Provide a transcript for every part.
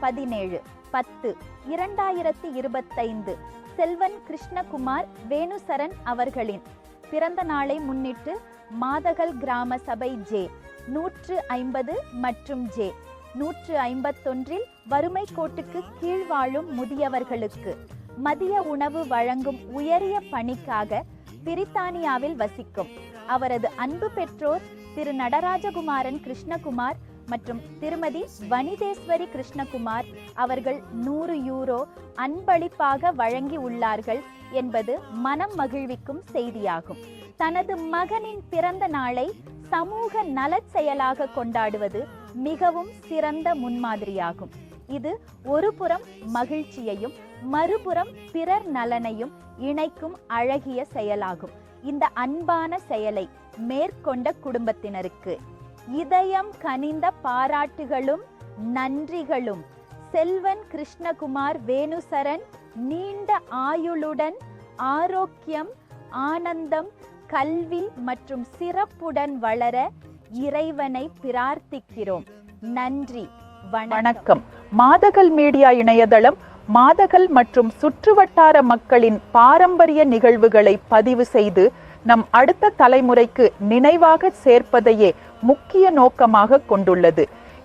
பதினேழு பத்து இரண்டாயிரத்தி இருபத்தைந்து. செல்வன் கிருஷ்ணகுமார் வேணுசரன் அவர்களின் பிறந்த நாளை முன்னிட்டு மாதகல் கிராம சபை ஜே நூற்று ஐம்பது மற்றும் ஜே நூற்று ஐம்பத்தொன்றில் வறுமை கோட்டுக்கு கீழ் வாழும் முதியவர்களுக்கு மதிய உணவு வழங்கும் உயரிய பணிக்காக பிரித்தானியாவில் வசிக்கும் அவரது அன்பு பெற்றோர் திரு நடராஜகுமாரன் கிருஷ்ணகுமார் மற்றும் திருமதி வனிதேஸ்வரி கிருஷ்ணகுமார் அவர்கள் நூறு யூரோ அன்பளிப்பாக வழங்கி உள்ளார்கள் என்பது மனம் மகிழ்விக்கும் செய்தியாகும். தனது மகனின் பிறந்த நாளை சமூக நலச் செயலாக கொண்டாடுவது மிகவும் சிறந்த முன்மாதிரியாகும். இது ஒரு புறம் மகிழ்ச்சியையும் மறுபுறம் பிறர் நலனையும் இணைக்கும் அழகிய செயலாகும். இந்த அன்பான செயலை மேற்கொண்ட குடும்பத்தினருக்கு இதயம் கனிந்த பாராட்டுகளும் நன்றிகளும். செல்வன் கிருஷ்ணகுமார் வேணுசரன் நீண்ட ஆயுளுடன் ஆரோக்கியம் ஆனந்தம் கல்வி மற்றும் சிறப்புடன் வளர இறைவனை பிரார்த்திக்கிறோம். நன்றி வணக்கம். வணக்கம். மாதகல் மீடியா இணையதளம் மாதகல் மற்றும் சுற்றுவட்டார மக்களின் பாரம்பரிய நிகழ்வுகளை பதிவு செய்து நம் அடுத்த தலைமுறைக்கு நினைவாக சேர்ப்பதையே முக்கிய நோக்கமாக கொண்டுள்ளது.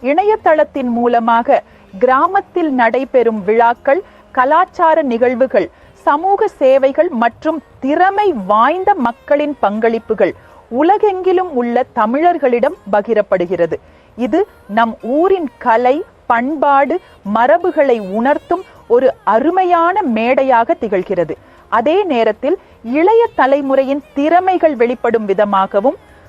இணையதளத்தின் மூலமாக கிராமத்தில் நடைபெறும் விழாக்கள் கலாச்சார நிகழ்வுகள் சமூக சேவைகள் மற்றும் திறமை வாய்ந்த மக்களின் பங்களிப்புகள் உலகெங்கிலும் உள்ள தமிழர்களிடம் பகிரப்படுகிறது. இது நம் ஊரின் கலை பண்பாடு மரபுகளை உணர்த்தும் ஒரு அருமையான மேடையாக திகழ்கிறது. அதே நேரத்தில் இளைய தலைமுறையின் திறமைகள் வெளிப்படும் விதமாகவும்